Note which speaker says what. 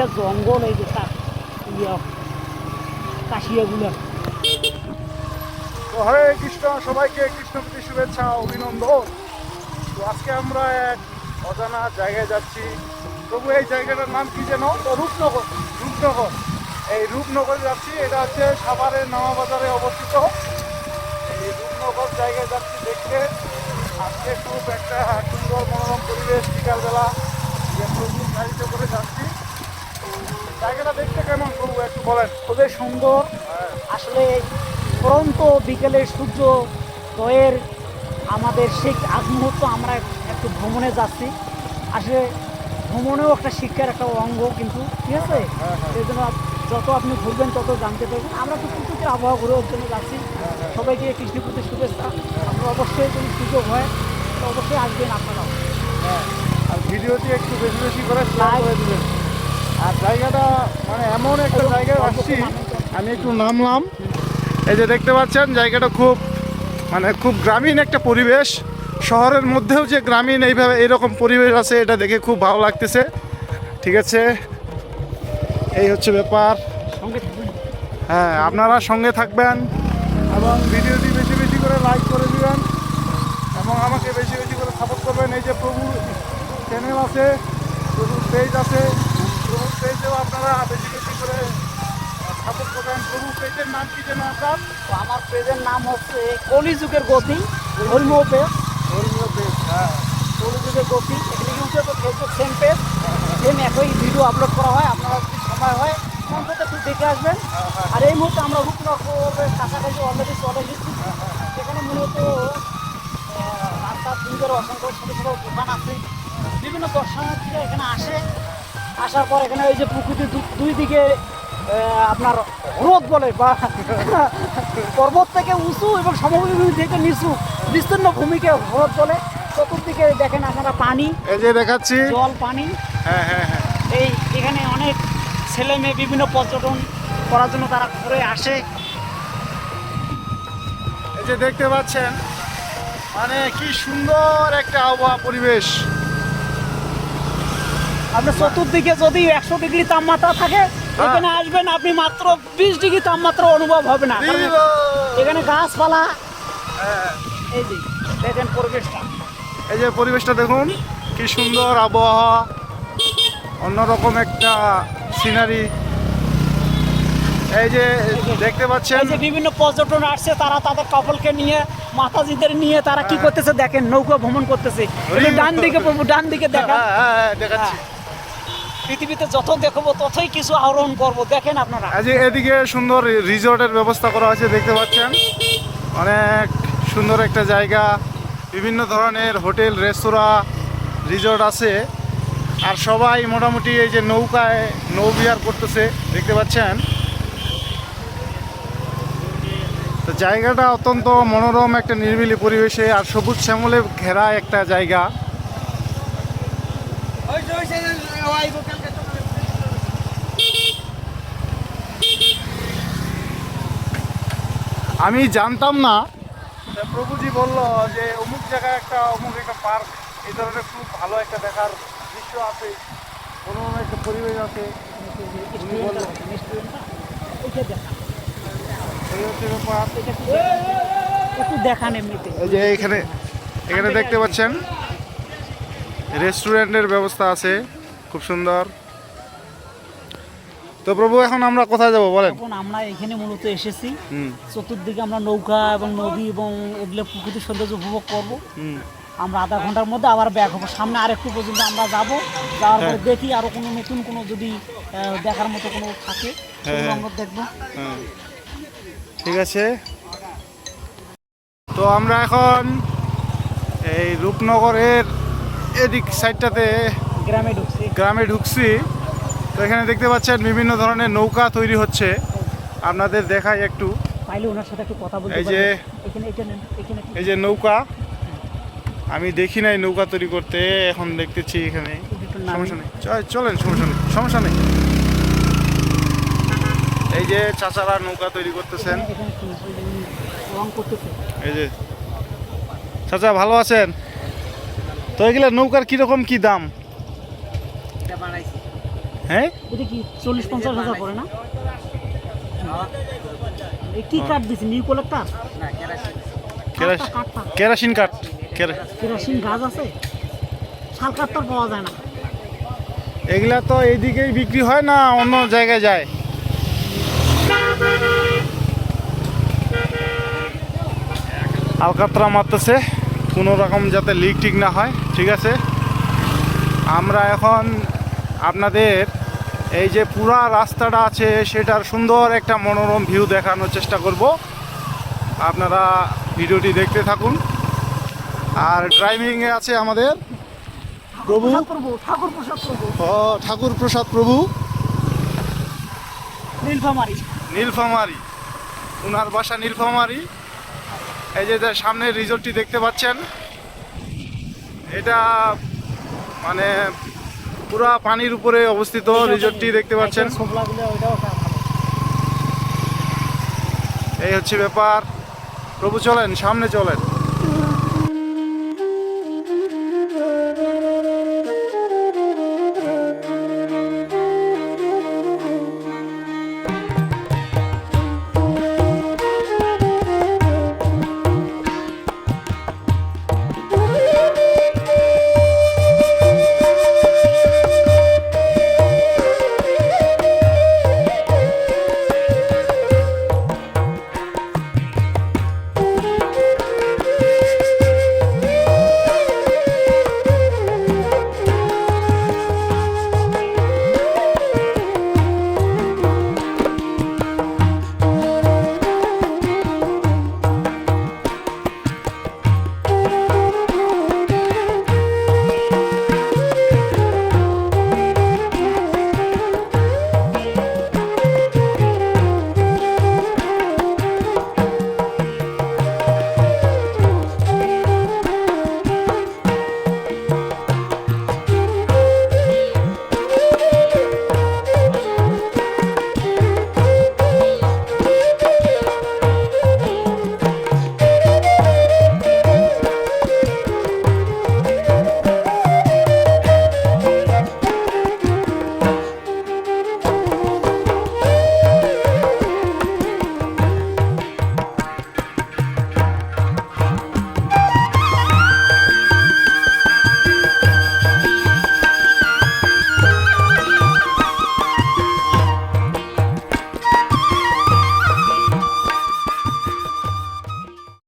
Speaker 1: এগুলা জঙ্গল এই যে কাশিয়াগুলো
Speaker 2: তো হরে কৃষ্ণ, সবাইকে কৃষ্ণপতি শুভেচ্ছা, অভিনন্দন। তো আজকে আমরা এক অজানা জায়গায় যাচ্ছি। তবু এই জায়গাটার নাম কি যেন? রূপনগর রূপনগর। এই রূপনগরে যাচ্ছি। এটা হচ্ছে সাভারের নামা বাজারে অবস্থিত। এই রূপনগর জায়গায় যাচ্ছি দেখতে। আজকে খুব একটা সুন্দর মনোরম পরিবেশ, বিকালবেলা। গাড়িতে করে যাচ্ছি। জায়গাটা দেখতে কেমন প্রভু একটু বলেন।
Speaker 1: খুবই সুন্দর। আসলে পরন্ত বিকেলের সূর্য দয়ের আমাদের সেই আগ মুহূর্ত আমরা একটু ভ্রমণে যাচ্ছি। আসলে ভ্রমণেও একটা শিক্ষার একটা অঙ্গ কিন্তু ঠিক আছে?
Speaker 2: হ্যাঁ, হ্যাঁ।
Speaker 1: সেই জন্য যত আপনি ঘুরবেন তত জানতে পারবেন। আমরা তো প্রকৃতির আবহাওয়া ঘুরেও জন্য যাচ্ছি। সবাইকে কৃষ্ণপুরের শুভেচ্ছা। আমরা অবশ্যই যদি সুযোগ হয় তো অবশ্যই আসবেন আপনারাও।
Speaker 2: হ্যাঁ, আর ভিডিওটি একটু বেশি বেশি করে শেয়ার করে দিবেন। আর জায়গাটা মানে এমন একটা জায়গায় আসছি, আমি একটু নামলাম। এই যে দেখতে পাচ্ছেন, জায়গাটা খুব মানে খুব গ্রামীণ একটা পরিবেশ। শহরের মধ্যেও যে গ্রামীণ এইভাবে এরকম পরিবেশ আছে, এটা দেখে খুব ভালো লাগতেছে। ঠিক আছে? এই হচ্ছে ব্যাপার। হ্যাঁ আপনারা সঙ্গে থাকবেন এবং ভিডিওটি বেশি বেশি করে লাইক করে দিবেন এবং আমাকে বেশি বেশি করে সাপোর্ট করবেন। এই যে প্রভু চ্যানেল আছে, প্রভুর পেজ আছে। পেজেও আপনারা বেশি বেশি করে সাপোর্ট করবেন প্রভু পেজের নাম কি যেন আপনার?
Speaker 1: তো আমার পেজের নাম হচ্ছে কলিযুগের গতি ধর্মীয় পেজ।
Speaker 2: ধর্মীয় পেজ হ্যাঁ।
Speaker 1: কলিযুগের গতি এখানে ইউটিউবে ফেসবুক সেম পেজ সেম একই ভিডিও আপলোড করা হয় আপনারা যদি সময় হয় অন্তত একটু দেখে আসবেন। আর এই মুহূর্তে আমরা রূপনগরের কাছাকাছি অলরেডি চলে গেছি সেখানে মূলত রাস্তার সুন্দর অসংখ্য ছোটো ছোটো দোকান আছে। বিভিন্ন দর্শনার্থীরা এখানে আসে। আসার পর এখানে ওই যে প্রকৃতির দু- দুই দিকে আপনার হ্রদ বলে বা পর্বত থেকে উঁচু এবং সমভূমি থেকে নিচু বিস্তীর্ণ ভূমিকে হ্রদ বলে। চতুর্দিকে দেখেন আপনারা পানি
Speaker 2: এই যে দেখাচ্ছি।
Speaker 1: জল পানি।
Speaker 2: হ্যাঁ হ্যাঁ হ্যাঁ।
Speaker 1: এই এখানে অনেক ছেলে মেয়ে বিভিন্ন পর্যটন করার জন্য তারা ঘুরে আসে।
Speaker 2: এই যে দেখতে পাচ্ছেন মানে কি সুন্দর একটা আবহাওয়া পরিবেশ।
Speaker 1: আপনার চতুর্দিকে যদি একশো ডিগ্রি তাপমাত্রা থাকে এখানে আসবেন আপনি মাত্র বিশ ডিগ্রি তাপমাত্রা অনুভব হবে না। এখানে গাছপালা
Speaker 2: হ্যাঁ।
Speaker 1: এই যে দেখেন পরিবেশটা।
Speaker 2: এই যে পরিবেশটা দেখুন কি সুন্দর আবহাওয়া অন্যরকম একটা সিনারি এই যে দেখতে পাচ্ছেন
Speaker 1: যে বিভিন্ন পর্যটন আসছে তারা তাদের কাপলকে নিয়ে মাতাজিদের নিয়ে তারা কি করতেছে দেখেন নৌকা ভ্রমণ করতেছে। এই যে ডান দিকে ডান দিকে দেখা
Speaker 2: হ্যাঁ, হ্যাঁ, হ্যাঁ, দেখাচ্ছি
Speaker 1: পৃথিবীতে যত দেখব, ততই কিছু আহরণ করব। দেখেন আপনারা।
Speaker 2: যে এদিকে সুন্দর রিসোর্টের ব্যবস্থা করা হয়েছে, দেখতে পাচ্ছেন? অনেক সুন্দর একটা জায়গা, বিভিন্ন ধরনের হোটেল, রেস্তোরাঁ, রিসোর্ট আছে। আর সবাই মোটামুটি এই যে নৌকায় নৌবিহার করতেছে, দেখতে পাচ্ছেন? তো জায়গাটা অত্যন্ত মনোরম, একটা নিরিবিলি পরিবেশে, আর সবুজ শ্যামলে ঘেরা একটা জায়গা। আমি জানতাম না। প্রভুজি বলল যে অমুক জায়গায় একটা অমুক একটা পার্ক এই ধরনের খুব ভালো একটা দেখার দৃশ্য আছে কোনো একটা পরিবেশ আছে। উনি বলল।
Speaker 1: একটু দেখান এমনিতে।
Speaker 2: এই যে এখানে এখানে দেখতে পাচ্ছেন রেস্টুরেন্টের ব্যবস্থা আছে খুব সুন্দর। তো প্রভু এখন আমরা কোথায় যাব বলেন?
Speaker 1: এখন আমরা এখানে মূলত এসেছি। চতুর্দিকে আমরা নৌকা এবং নদী এবং এগুলো প্রকৃতির সৌন্দর্য উপভোগ করব। আমরা আধা ঘণ্টার মধ্যে আবার ব্যাক হব। সামনে আরেকটু পর্যন্ত আমরা যাব। যাওয়ার পরে
Speaker 2: হ্যাঁ।
Speaker 1: দেখি আরও কোনো নতুন কোনো যদি দেখার মতো কোনো থাকে
Speaker 2: হ্যাঁ।
Speaker 1: আমরা দেখব।
Speaker 2: হ্যাঁ। ঠিক আছে। তো আমরা এখন এই রূপনগরের এদিক সাইডটাতে
Speaker 1: গ্রামে ঢুকছি।
Speaker 2: গ্রামে ঢুকছি। তো এখানে দেখতে পাচ্ছেন বিভিন্ন ধরনের নৌকা তৈরি হচ্ছে। আপনাদের দেখাই একটু।
Speaker 1: পাইলে ওনার সাথে একটু কথা বলতে
Speaker 2: এই যে এই নৌকা। আমি দেখি নাই নৌকা তৈরি করতে এখন দেখতেছি এখানে।
Speaker 1: একটু
Speaker 2: সমস্যা নেই। চলেন সমস্যা নেই সমস্যা নেই। এই যে চাচারা নৌকা তৈরি করতেছেন। এই যে। চাচা ভালো আছেন? তো এগুলা নৌকার কীরকম কি দাম? হ্যাঁ?
Speaker 1: এটা কি চল্লিশ পঞ্চাশ হাজার পড়ে না? কি কাঠ দিছি? নিউ কালেক্টার?
Speaker 2: কেরাস- কেরাসিন কাঠ।
Speaker 1: কেরাসিন গাছ আছে? শাল কাঠ তো পাওয়া যায় না।
Speaker 2: এগুলা তো এইদিকেই বিক্রি হয় না অন্য জায়গায় যায়? আলকাতরা মারতেছে কোনো রকম যাতে লিক ঠিক না হয়। ঠিক আছে? আমরা এখন আপনাদের এই যে পুরা রাস্তাটা আছে সেটার সুন্দর একটা মনোরম ভিউ দেখানোর চেষ্টা করব। আপনারা ভিডিওটি দেখতে থাকুন। আর ড্রাইভিংয়ে আছে আমাদের প্রভু।
Speaker 1: ঠাকুর প্রসাদ করব
Speaker 2: ও ঠাকুর প্রসাদ প্রভু।
Speaker 1: নীলফামারি।
Speaker 2: নীলফামারি। ওনার বাসা নীলফামারি। এই যে সামনে রিসোর্টটি দেখতে পাচ্ছেন এটা মানে পুরা পানির উপরে অবস্থিত রিজোর্টটি দেখতে পাচ্ছেন। এই হচ্ছে ব্যাপার। প্রভু চলেন, সামনে চলেন।